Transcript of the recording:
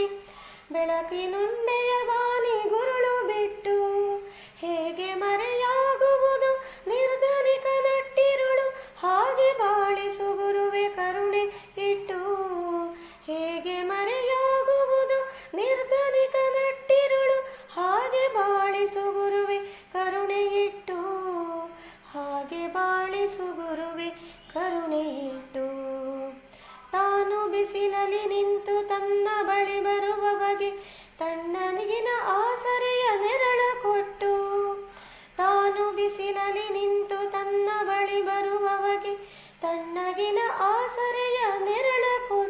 ಮಾಡಿ ಬೆಳಕಿನುಂಡೆಯ ಬಾನಿ ಗುರುಳು ಬಿಟ್ಟು ಹೇಗೆ ಮರೆಯಾಗುವುದು? ನಿರ್ಧನಿಕ ನಟ್ಟಿರುಳು ಹಾಗೆ ಬಾಳಿಸು ಗುರುವೆ ಕರುಣೆ ಇಟ್ಟು ಹೇಗೆ ಮರೆಯಾಗುವುದು? ನಿರ್ಧನಿಕ ನಟ್ಟಿರುಳು ಹಾಗೆ ಬಾಳಿಸು ಗುರುವೆ ಕರುಣೆ ಇಟ್ಟು ಹಾಗೆ ಬಾಳಿಸು ಗುರುವೆ ಕರುಣೆ ಇಟ್ಟು ಬಿಸಿಲಲ್ಲಿ ನಿಂತು ತನ್ನ ಬಳಿ ಬರುವ ಬಗೆ ತಣ್ಣನಿಗಿನ ಆಸರೆಯ ನೆರಳು ಕೊಟ್ಟು, ತಾನು ಬಿಸಿಲಲ್ಲಿ ನಿಂತು ತನ್ನ ಬಳಿ ಬರುವ ಬಗೆ ತಣ್ಣಗಿನ ಆಸರೆಯ ನೆರಳು ಕೊಟ್ಟು.